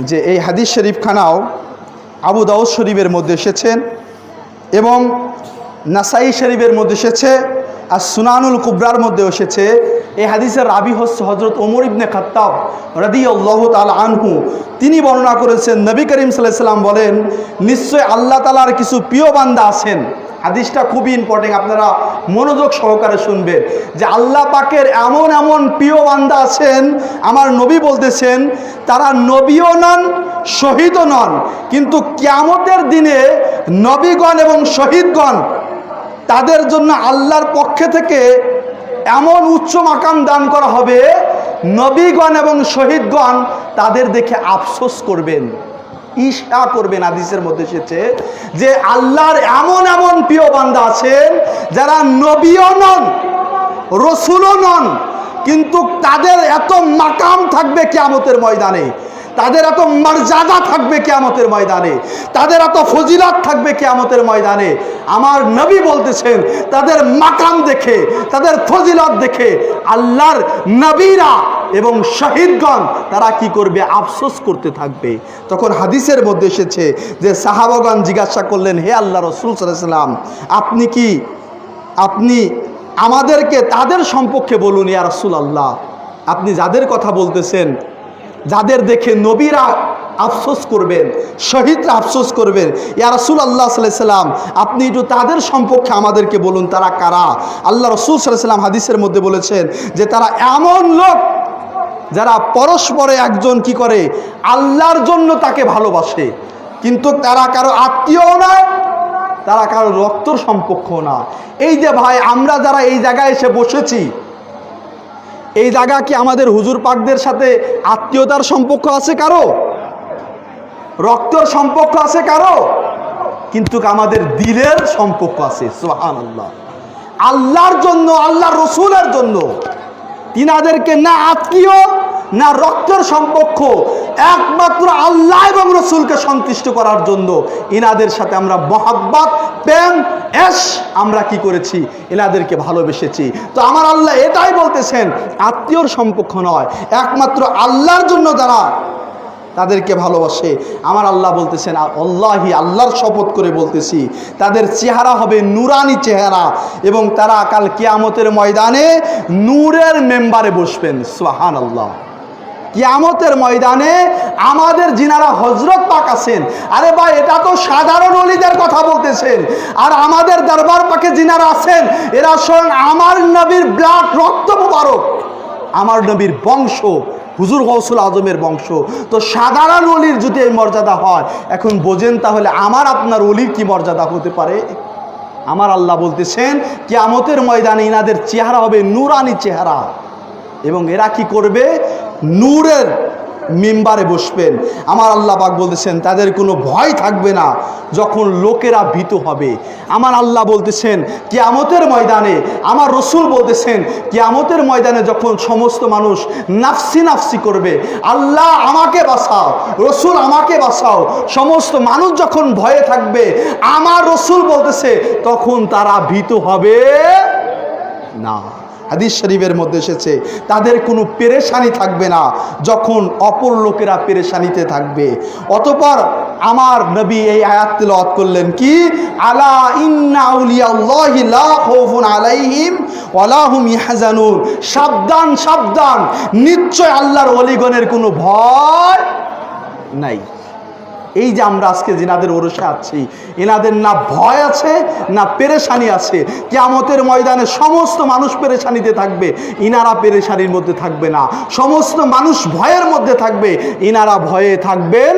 যে এই হাদিস শরীফখানাও আবু দাউদ শরীফের মধ্যে এসেছেন এবং নাসাই শরীফের মধ্যে এসেছে আর সুনানুল কুবরার মধ্যে এসেছে। এই হাদিসের রাবি হচ্ছে হজরত ওমর ইবনে খাত্তাব রাদি আল্লাহ তাল আনহু। তিনি বর্ণনা করেছেন, নবী করিম সাল্লাম বলেন, নিশ্চয় আল্লাহ তালার কিছু প্রিয় বান্দা আছেন। হাদিসটা খুবই ইম্পর্টেন্ট আপনারা মনোযোগ সহকারে শুনবেন যে আল্লাহ পাকের এমন এমন প্রিয় বান্দা আছেন, আমার নবী বলতেছেন, তারা নবীও নন, শহীদও নন, কিন্তু কিয়ামতের দিনে নবীগণ এবং শহীদগণ তাদের জন্য আল্লাহর পক্ষে থেকে এমন উচ্চ মাকাম দান করা হবে, নবীগণ এবং শহীদগণ তাদের দেখে আফসোস করবেন। ঈশা করবেন আদিসের মধ্যে এসেছে যে আল্লাহর এমন এমন প্রিয় বান্দা আছেন যারা নবীও নন, রসুলও নন, কিন্তু তাদের এত মাকাম থাকবে কেয়ামতের ময়দানে, তাদের এত মর্যাদা থাকবে কেয়ামতের ময়দানে, তাদের এত ফজিলাত থাকবে কেয়ামতের ময়দানে। আমার নবী বলতেছেন, তাদের মাকাম দেখে, তাদের ফজিলত দেখে আল্লাহর নবীরা এবং শহীদগণ তারা কি করবে? আফসোস করতে থাকবে। তখন হাদিসের মধ্যে এসেছে যে সাহাবাগণ জিজ্ঞাসা করলেন, হে আল্লাহ রসুল সাল্লাম আপনি কি, আপনি আমাদেরকে তাদের সম্পর্কে বলুন, ইয়া রসুল আল্লাহ আপনি যাদের কথা বলতেছেন, যাদের দেখে নবীরা আফসোস করবেন, শহীদরা আফসোস করবেন, ইয়া রসুল আল্লাহ সাল্লাম আপনি একটু তাদের সম্পর্কে আমাদেরকে বলুন, তারা কারা? আল্লাহ রসুল সাল্লাম হাদিসের মধ্যে বলেছেন যে তারা এমন লোক যারা পরস্পরে একজন কি করে? আল্লাহর জন্য তাকে ভালোবাসে। কিন্তু তারা কারও আত্মীয় নয়, তারা কারও রক্তর সম্পর্ক না। এই যে ভাই, আমরা যারা এই জায়গায় এসে বসেছি, এই জায়গা কি আমাদের হুজুর পাকদের সাথে আত্মীয়তার সম্পর্ক আছে কারও? রক্তর সম্পর্ক আছে কারও? কিন্তু আমাদের দিলের সম্পর্ক আছে সোহান আল্লাহ আল্লাহর জন্য আল্লাহ রসুলের জন্য। তিনাদেরকে না আত্মীয় না রক্তের সম্পর্ক, একমাত্র আল্লাহ এবং রসুলকে সন্তুষ্ট করার জন্য। ইনাদের সাথে আমরা মহাব্বাত, প্রেম, এস, আমরা কি করেছি? এনাদেরকে ভালোবেসেছি। তো আমার আল্লাহ এটাই বলতেছেন, আত্মীয়র সম্পর্ক নয়, একমাত্র আল্লাহর জন্য যারা তাদেরকে ভালোবাসে। আমার আল্লাহ বলতেছেন আল্লাহি আল্লাহর শপথ করে বলতেছি, তাদের চেহারা হবে নুরানি চেহারা এবং তারা কাল কিয়ামতের ময়দানে নূরের মেম্বারে বসবেন। সোহান আল্লাহ কিয়ামতের ময়দানে আমাদের যিনারা হজরত পাক আছেন। আরে ভাই, এটা তো সাধারণ অলিদের কথা বলতেছেন। আর আমাদের দরবার পাকে যিনারা আছেন, এরা স্বয়ং আমার নবীর ব্লাড, রক্ত মুবারক। আমার নবীর বংশ, হুজুর গৌসুল আজমের বংশ। তো সাধারণ অলির যদি এই মর্যাদা হয়, এখন বোঝেন তাহলে আমার, আপনার অলির কি মর্যাদা হতে পারে? আমার আল্লাহ বলতেছেন, কিয়ামতের ময়দানে ইনাদের চেহারা হবে নুরানি চেহারা। এবং এরা কি করবে? নূরের মেম্বারে বসবেন। আমার আল্লাহ পাক বলতেছেন, তাদের কোনো ভয় থাকবে না যখন লোকেরা ভীত হবে। আমার আল্লাহ বলতেছেন, কিয়ামতের ময়দানে, আমার রসুল বলতেছেন, কিয়ামতের ময়দানে যখন সমস্ত মানুষ নাফসি নাফসি করবে, আল্লাহ আমাকে বাঁচাও, রসুল আমাকে বাঁচাও, সমস্ত মানুষ যখন ভয়ে থাকবে, আমার রসুল বলতেছে, তখন তারা ভীত হবে না। হাদিস শরীফের মধ্যে এসেছে, তাদের কোনো পেরেশানি থাকবে না যখন অপর লোকেরা পেরেশানিতে থাকবে। অতপর আমার নবী এই আয়াত তেলাওয়াত করলেন কি? আলা ইন্না আউলিয়াল্লাহি লা খাউফুন আলাইহিম ওয়ালা হুম সাবধান সাবধান। নিশ্চয় আল্লাহর ওলিগণের কোনো ভয় নাই। এই যে আমরা আজকে জিনাদের ওরসে আছি এনাদের না ভয় আছে, না পেরেশানি আছে। কেয়ামতের ময়দানে সমস্ত মানুষ পেরেশানিতে থাকবে, ইনারা পেরেশানির মধ্যে থাকবে না। সমস্ত মানুষ ভয়ের মধ্যে থাকবে, ইনারা ভয়ে থাকবেন